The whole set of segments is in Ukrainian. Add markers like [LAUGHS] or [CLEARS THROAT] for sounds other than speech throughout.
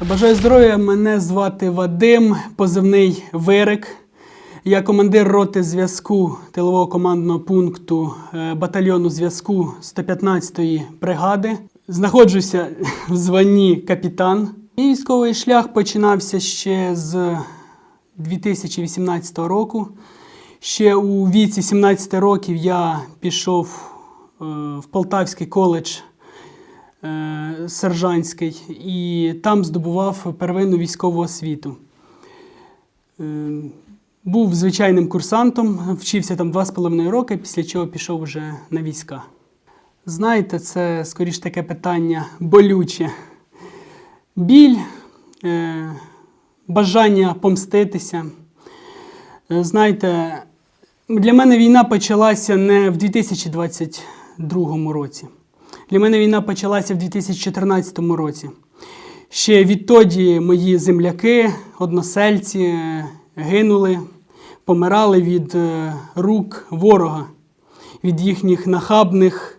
Бажаю здоров'я, мене звати Вадим, позивний Вирик. Я командир роти зв'язку тилового командного пункту е, батальйону зв'язку 115-ї бригади. Знаходжуся в званні капітан. Мій військовий шлях починався ще з 2018 року. Ще у віці 17 років я пішов е, в Полтавський коледж е, сержантський і там здобував первинну військову освіту. Е, Був звичайним курсантом, вчився там два з половиною роки, після чого пішов вже на війська. Знаєте, це скоріш таке питання болюче. Біль, е, бажання помститися. Знаєте, для мене війна почалася не в 2022 році. Для мене війна почалася в 2014 році. Ще відтоді мої земляки, односельці е, гинули, помирали від е, рук ворога, від їхніх нахабних,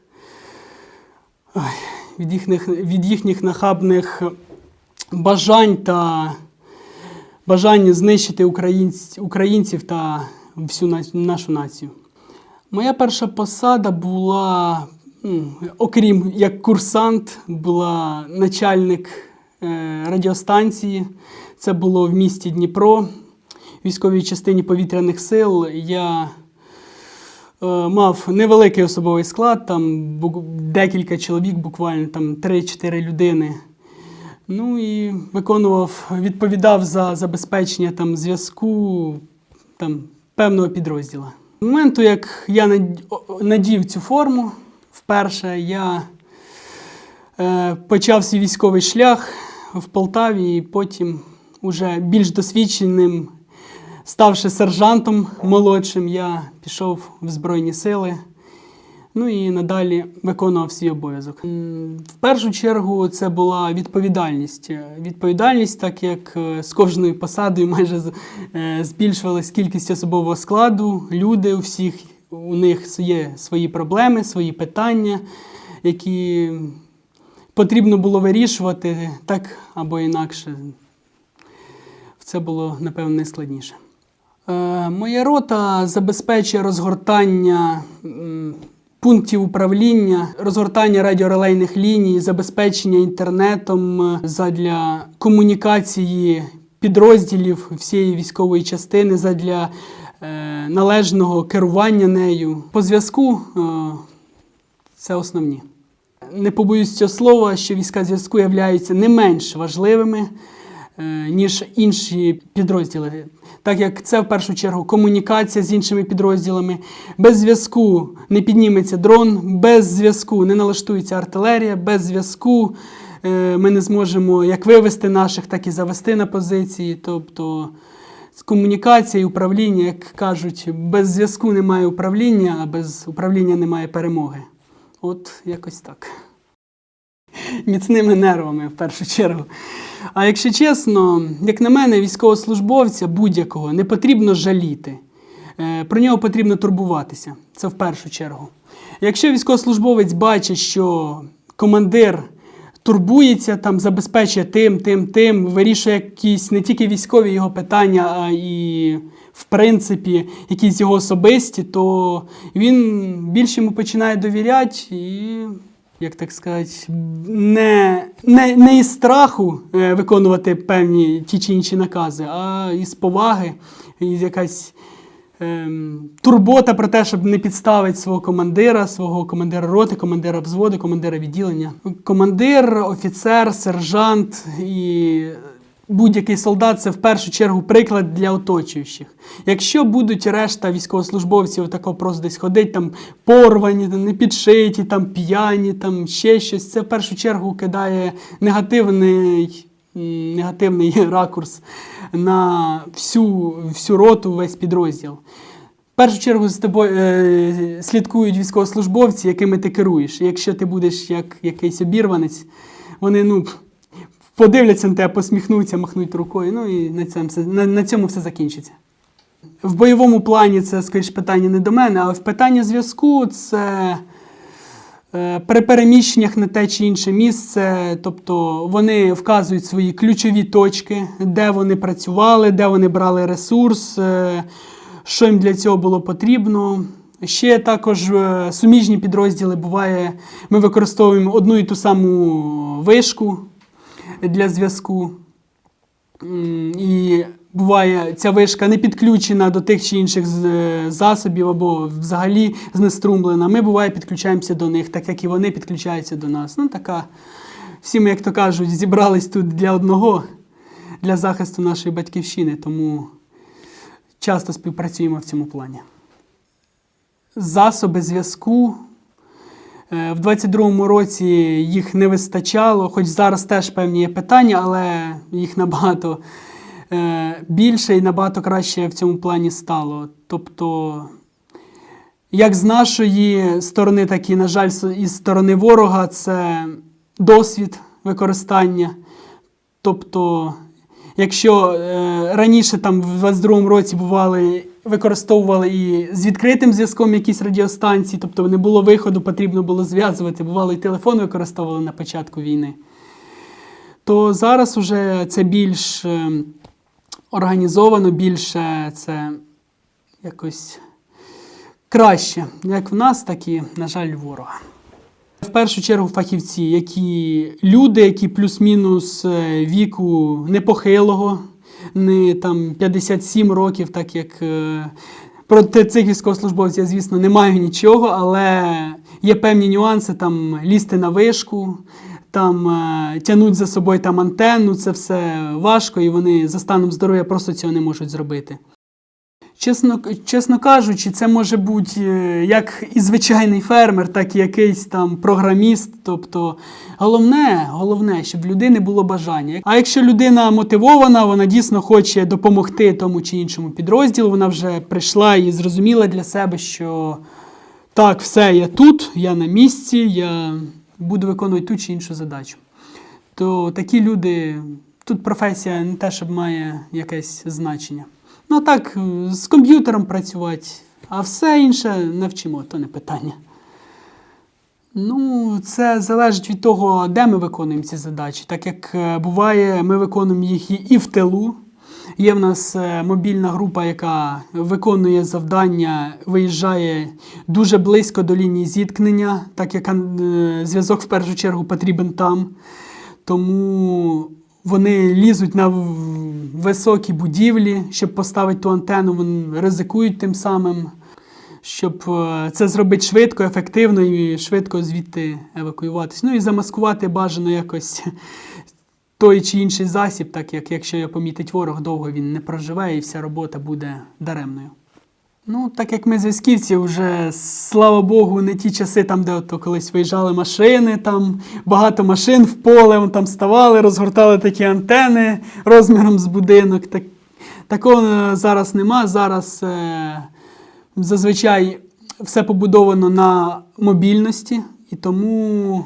від їхніх, від їхніх нахабних бажань та бажання знищити українців та всю нашу націю. Моя перша посада була, окрім як курсант, була начальник е, радіостанції. Це було в місті Дніпро, військовій частині повітряних сил. Я е, мав невеликий особовий склад, там декілька чоловік, буквально там 3-4 людини. Ну і виконував, відповідав за забезпечення там зв'язку там, певного підрозділу. Моменту, як я над- надів цю форму, вперше я е, почав свій військовий шлях в Полтаві і потім уже більш досвідченим, ставши сержантом молодшим, я пішов в Збройні Сили. Ну і надалі виконував свій обов'язок. В першу чергу це була відповідальність. Е, Відповідальність, так як е, з кожною посадою майже збільшувалась кількість особового складу, люди у всіх у них є свої проблеми, свої питання, які потрібно було вирішувати так або інакше. Це було, напевно, найскладніше. Е, Моя рота забезпечує розгортання пунктів управління, розгортання радіорелейних ліній, забезпечення інтернетом е, задля комунікації підрозділів всієї військової частини, задля належного керування нею. По зв'язку е, це основні. Не побоюсь цього слова, що війська зв'язку являються не менш важливими, е, ніж інші підрозділи. Так як це в першу чергу комунікація з іншими підрозділами. Без зв'язку не підніметься дрон, без зв'язку не налаштується артилерія, без зв'язку е, ми не зможемо як вивести наших, так і завести на позиції. Тобто з комунікація і управління, як кажуть, без зв'язку немає управління, а без управління немає перемоги. От якось так. Міцними нервами в першу чергу. А якщо чесно, як на мене, військовослужбовця будь-якого не потрібно жаліти. Е, Про нього потрібно турбуватися. Це в першу чергу. Якщо військовослужбовець бачить, що командир турбується, там, забезпечує тим, тим, тим, вирішує якісь не тільки військові його питання, а і, в принципі, якісь його особисті, то він більше йому починає довіряти і як так сказати, не, не, не із страху е, виконувати певні ті чи інші накази, а із поваги, із якась турбота про те, щоб не підставити свого командира, свого командира роти, командира взводу, командира відділення. Командир, офіцер, сержант і будь-який солдат це в першу чергу приклад для оточуючих. Якщо будуть решта військовослужбовців тако просто десь ходить, там порвані, там, не підшиті, там п'яні, там ще щось, це в першу чергу кидає негативний, негативний [LAUGHS] ракурс на всю, всю роту, весь підрозділ. В першу чергу з тобою е, слідкують військовослужбовці, якими ти керуєш. Якщо ти будеш як якийсь обірванець, вони ну, подивляться на тебе, посміхнуться, махнуть рукою, ну і на цьому все, на, на цьому все закінчиться. В бойовому плані це, скоріш, питання не до мене, а в питанні зв'язку це При переміщеннях на те чи інше місце, тобто вони вказують свої ключові точки, де вони працювали, де вони брали ресурс, е, що їм для цього було потрібно. Ще також е, суміжні підрозділи буває, ми використовуємо одну і ту саму вишку для зв'язку. І буває, ця вишка не підключена до тих чи інших е, засобів або взагалі знеструмлена. Ми буває підключаємося до них, так як і вони підключаються до нас. Ну, така, всі ми, як то кажуть, зібрались тут для одного, для захисту нашої батьківщини, тому часто співпрацюємо в цьому плані. Засоби зв'язку. Е, В 22-му році їх не вистачало, хоч зараз теж певні є питання, але їх набагато більше і набагато краще в цьому плані стало. Тобто, як з нашої сторони, так і, на жаль, із сторони ворога, це досвід використання. Тобто, якщо е, раніше там в 22-му році бували, використовували і з відкритим зв'язком якісь радіостанції, тобто не було виходу, потрібно було зв'язувати, бувало і телефон використовували на початку війни, то зараз уже це більш е, організовано, більше це якось краще, як в нас, так і, на жаль, ворога. В першу чергу фахівці, які люди, які плюс-мінус е, віку непохилого, не там 57 років, так як е, проти цих військовослужбовців, я, звісно, не маю нічого, але є певні нюанси, там лізти на вишку, там е, тягнуть за собою там антенну, це все важко, і вони за станом здоров'я просто цього не можуть зробити. Чесно, чесно кажучи, це може бути е, як і звичайний фермер, так і якийсь там програміст. Тобто, головне, головне, щоб в людини було бажання. А якщо людина мотивована, вона дійсно хоче допомогти тому чи іншому підрозділу, вона вже прийшла і зрозуміла для себе, що так, все, я тут, я на місці, я буду виконувати ту чи іншу задачу. То такі люди, тут професія не те, щоб має якесь значення. Ну так, е, з комп'ютером працювати, а все інше навчимо, то не питання. Ну, це залежить від того, де ми виконуємо ці задачі. Так як е, буває, ми виконуємо їх і- і в тилу. Є в нас е, мобільна група, яка виконує завдання, виїжджає дуже близько до лінії зіткнення, так як е, зв'язок в першу чергу потрібен там. Тому вони лізуть на високі будівлі, щоб поставити ту антенну, вони ризикують тим самим, щоб е, це зробити швидко, ефективно і швидко звідти евакуюватись. Ну і замаскувати бажано якось той чи інший засіб, так як якщо його помітить ворог, довго він не проживе і вся робота буде даремною. Ну, так як ми зв'язківці, вже слава Богу, не ті часи, там, де ото колись виїжджали машини, там багато машин в поле, там ставали, розгортали такі антени розміром з будинок. Так, такого е, зараз нема. Зараз е, зазвичай все побудовано на мобільності, і тому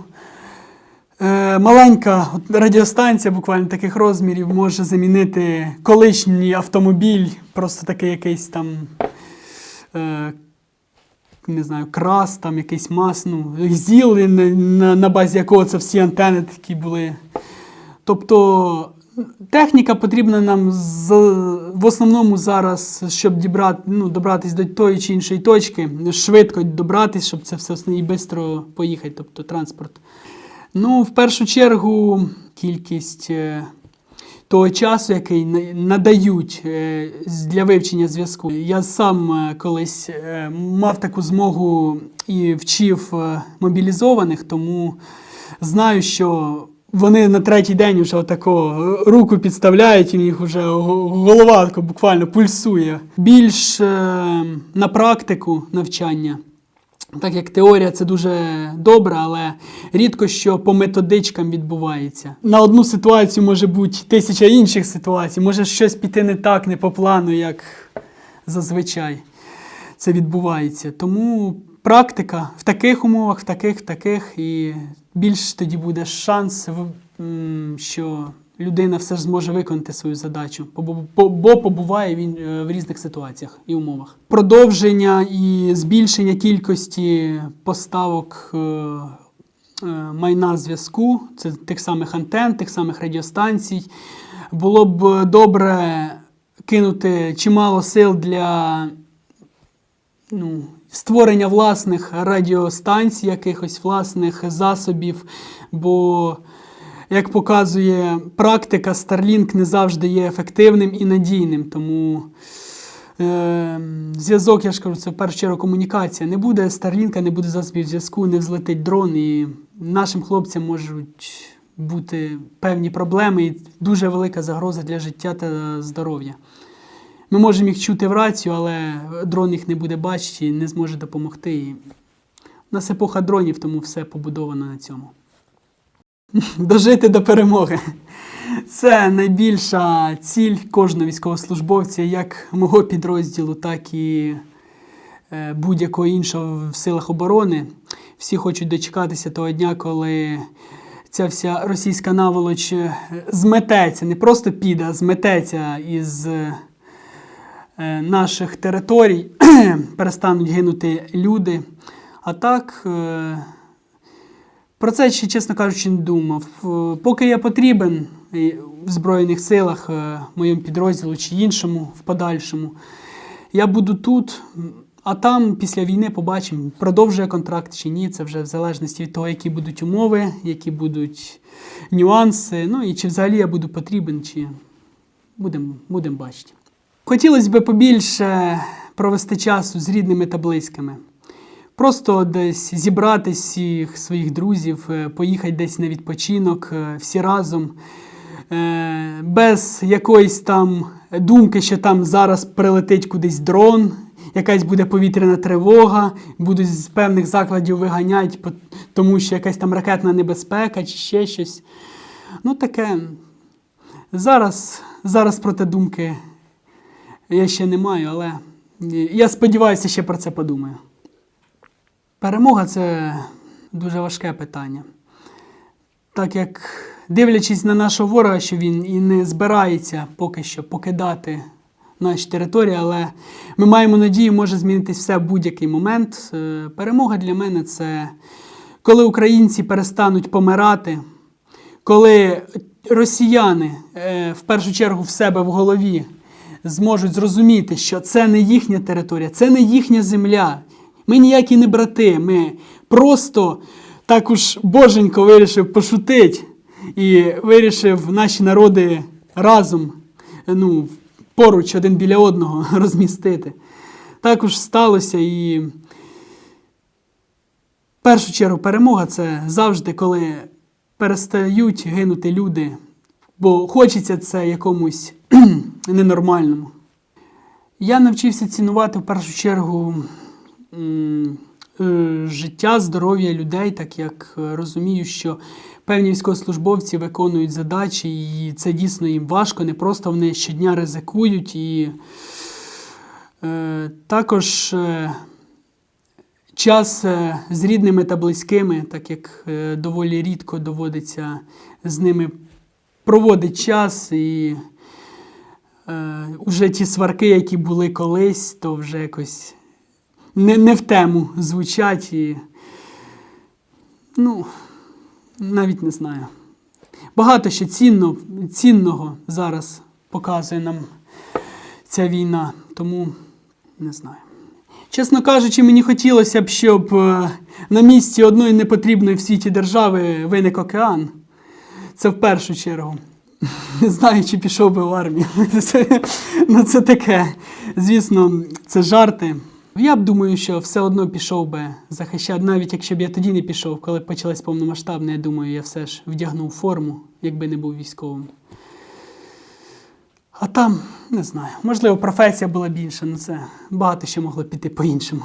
маленька радіостанція буквально таких розмірів може замінити колишній автомобіль, просто такий якийсь там е, не знаю, крас, там якийсь мас, ну, ЗІЛ, на, на, базі якого це всі антени такі були. Тобто техніка потрібна нам з, в основному зараз, щоб дібрати, ну, добратися до тої чи іншої точки, швидко добратися, щоб це все і швидко поїхати, тобто транспорт. Ну, в першу чергу, кількість е, того часу, який надають е, для вивчення зв'язку. Я сам е, колись мав таку змогу і вчив мобілізованих, тому знаю, що вони на третій день вже отако руку підставляють, і в них вже голова буквально пульсує. Більш е, на практику навчання. Так як теорія це дуже добре, але рідко що по методичкам відбувається. На одну ситуацію може бути тисяча інших ситуацій, може щось піти не так, не по плану, як зазвичай це відбувається. Тому практика в таких умовах, в таких, в таких, і більш тоді буде шанс, що людина все ж зможе виконати свою задачу, бо, побуває він е, в різних ситуаціях і умовах. Продовження і збільшення кількості поставок. е, е, Майна зв'язку, це тих самих антен, тих самих радіостанцій. Було б добре кинути чимало сил для ну, створення власних радіостанцій, якихось власних засобів. Бо, як показує практика, Starlink не завжди є ефективним і надійним. Тому е, зв'язок, я ж кажу, це в першу чергу комунікація. Не буде Starlink, не буде засобів зв'язку, не взлетить дрон, і нашим хлопцям можуть бути певні проблеми і дуже велика загроза для життя та здоров'я. Ми можемо їх чути в рацію, але дрон їх не буде бачити і не зможе допомогти. У нас епоха дронів, тому все побудовано на цьому. [LAUGHS] Дожити до перемоги. Це найбільша ціль кожного військовослужбовця, як мого підрозділу, так і е, будь-якого іншого в силах оборони. Всі хочуть дочекатися того дня, коли ця вся російська наволоч е, змететься, не просто піде, а змететься із е, наших територій, [CLEARS THROAT] перестануть гинути люди. А так, про це ще, чесно кажучи, не думав. Е, Поки я потрібен в Збройних силах, е, моєму підрозділу чи іншому в подальшому, я буду тут. А там після війни побачимо, продовжує контракт чи ні. Це вже в залежності від того, які будуть умови, які будуть нюанси. Ну і чи взагалі я буду потрібен, чи будемо будем бачити. Хотілося б побільше провести часу з рідними та близькими. Просто десь зібрати всіх своїх друзів, е, поїхати десь на відпочинок, е, всі разом, е, без якоїсь там думки, що там зараз прилетить кудись дрон, якась буде повітряна тривога, будуть з певних закладів виганяти, тому що якась там ракетна небезпека чи ще щось. Ну таке. Зараз, зараз про те думки я ще не маю, але я сподіваюся, ще про це подумаю. Перемога це дуже важке питання. Так як дивлячись на нашого ворога, що він і не збирається поки що покидати наші території, але ми маємо надію, може змінитись все в будь-який момент. Е, Перемога для мене це коли українці перестануть помирати, коли росіяни е, в першу чергу в себе в голові зможуть зрозуміти, що це не їхня територія, це не їхня земля. Ми ніякі не брати. Ми просто також боженько вирішив пошутити і вирішив наші народи разом, ну, поруч один біля одного [LAUGHS] розмістити. Також сталося і в першу чергу перемога це завжди, коли перестають гинути люди, бо хочеться це якомусь [CLEARS THROAT] ненормальному. Я навчився цінувати в першу чергу життя, здоров'я людей, так як е, розумію, що певні військовослужбовці виконують задачі, і це дійсно їм важко, не просто вони щодня ризикують. І е, також е, час е, з рідними та близькими, так як е, доволі рідко доводиться з ними проводити час і. Е, уже ті сварки, які були колись, то вже якось не, не в тему звучать і. Ну, навіть не знаю. Багато ще цінно, цінного зараз показує нам ця війна, тому не знаю. Чесно кажучи, мені хотілося б, щоб е, на місці одної непотрібної в світі держави виник океан. Це в першу чергу. Не знаю, чи пішов би в армію. Це, [LAUGHS] ну, це таке. Звісно, це жарти. Я б думаю, що все одно пішов би захищати, навіть якщо б я тоді не пішов, коли почалась повномасштабна, я думаю, я все ж вдягнув форму, якби не був військовим. А там, не знаю, можливо, професія була більша, але це багато що могло піти по-іншому.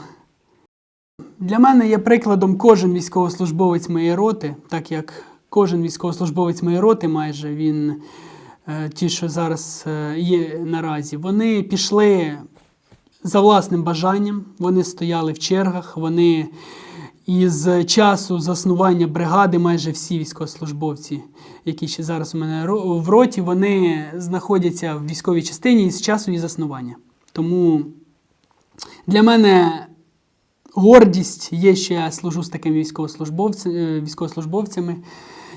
Для мене є прикладом кожен військовослужбовець моєї роти, так як кожен військовослужбовець моєї роти, майже він, е, ті, що зараз е, є наразі, вони пішли за власним бажанням, вони стояли в чергах, вони І з часу заснування бригади майже всі військовослужбовці, які ще зараз у мене в роті, вони знаходяться в військовій частині з часу її заснування. Тому для мене гордість є, що я служу з такими військовослужбовця- е, військовослужбовцями,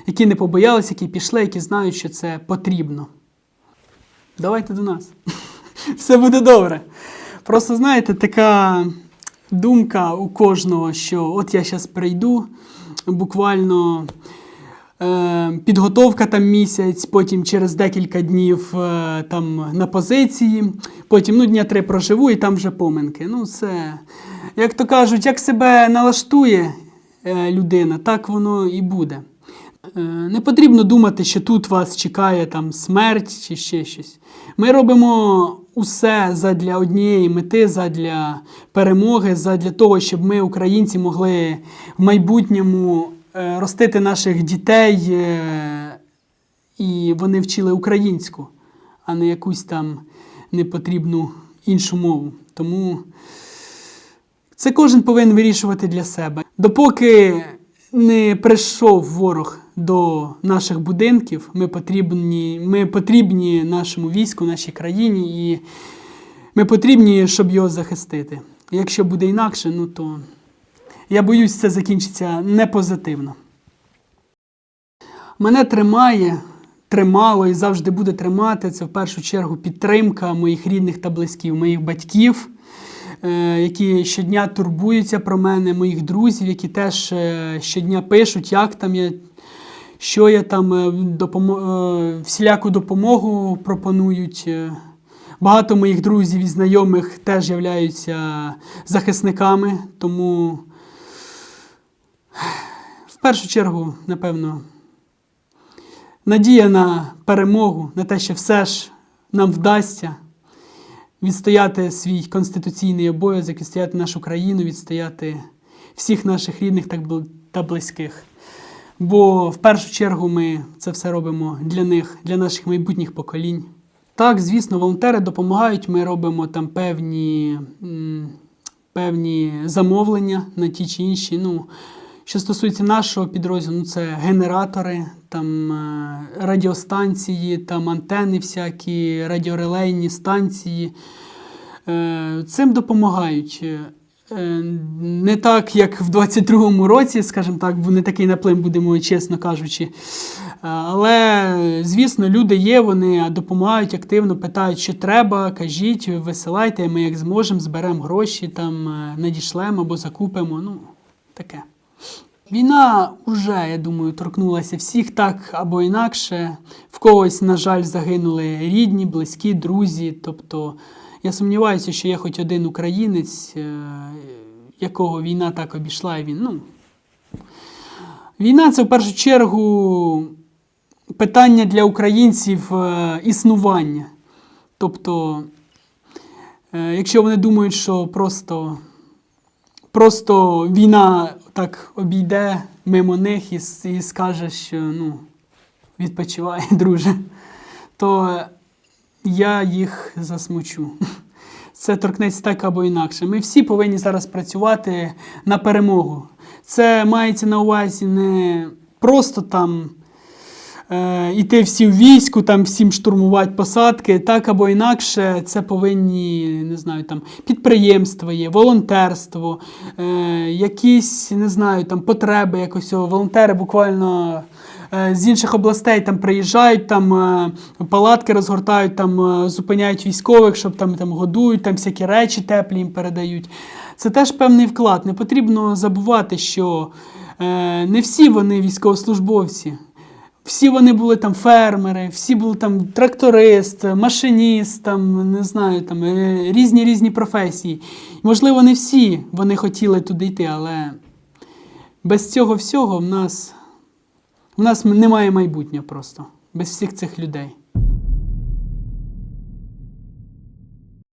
які не побоялися, які пішли, які знають, що це потрібно. Давайте до нас. [LAUGHS] Все буде добре. Просто знаєте, така думка у кожного, що от я зараз прийду, буквально е, підготовка там місяць, потім через декілька днів е, там на позиції, потім ну, дня три проживу і там вже поминки. Ну, це, як то кажуть, як себе налаштує е, людина, так воно і буде. Е, Не потрібно думати, що тут вас чекає там смерть чи ще щось. Ми робимо усе задля однієї мети, задля перемоги, задля того, щоб ми, українці, могли в майбутньому е, ростити наших дітей е, і вони вчили українську, а не якусь там непотрібну іншу мову. Тому це кожен повинен вирішувати для себе. Допоки не прийшов ворог до наших будинків, ми потрібні, ми потрібні нашому війську, нашій країні, і ми потрібні, щоб його захистити. Якщо буде інакше, ну то я боюсь, це закінчиться не позитивно. Мене тримає, тримало і завжди буде тримати це в першу чергу підтримка моїх рідних та близьких, моїх батьків, е, які щодня турбуються про мене, моїх друзів, які теж е, щодня пишуть, як там я, що я там е, допомо- е, всіляку допомогу пропонують. Е, Багато моїх друзів і знайомих теж являються захисниками, тому в першу чергу, напевно, надія на перемогу, на те, що все ж нам вдасться відстояти свій конституційний обов'язок, відстояти нашу країну, відстояти всіх наших рідних та близьких. Бо в першу чергу ми це все робимо для них, для наших майбутніх поколінь. Так, звісно, волонтери допомагають. Ми робимо там певні, певні замовлення на ті чи інші. Ну, що стосується нашого підрозділу, ну, це генератори, там е, радіостанції, там антени всякі, радіорелейні станції. Е, Цим допомагають. Е, Не так, як в 22-му році, скажімо так, не такий наплив, будемо чесно кажучи. Е, Але, звісно, люди є, вони допомагають активно, питають, що треба, кажіть, висилайте, ми як зможемо, зберемо гроші, там, е, надішлемо або закупимо. Ну, таке. Війна вже, я думаю, торкнулася всіх так або інакше. В когось, на жаль, загинули рідні, близькі, друзі. Тобто я сумніваюся, що є хоч один українець, е, якого війна так обійшла, і він. Ну, війна це в першу чергу питання для українців е, існування. Тобто, е, якщо вони думають, що просто просто війна так обійде мимо них і, і скаже, що ну, відпочивай, [LAUGHS] друже, то я їх засмучу. [LAUGHS] Це торкнеться так або інакше. Ми всі повинні зараз працювати на перемогу. Це мається на увазі не просто там е, іти всі в війську, там всім штурмувати посадки, так або інакше, це повинні, не знаю, там підприємства є, волонтерство, е, якісь, не знаю, там потреби якось. Волонтери буквально. Е, З інших областей там приїжджають, там е, палатки розгортають, там е, зупиняють військових, щоб там, там годують, там всякі речі теплі їм передають. Це теж певний вклад. Не потрібно забувати, що не всі вони військовослужбовці. Всі вони були там фермери, всі були там тракторист, машиніст, там, не знаю, там різні різні професії. Можливо, не всі вони хотіли туди йти, але без цього всього в нас, в нас немає майбутнього просто, без всіх цих людей.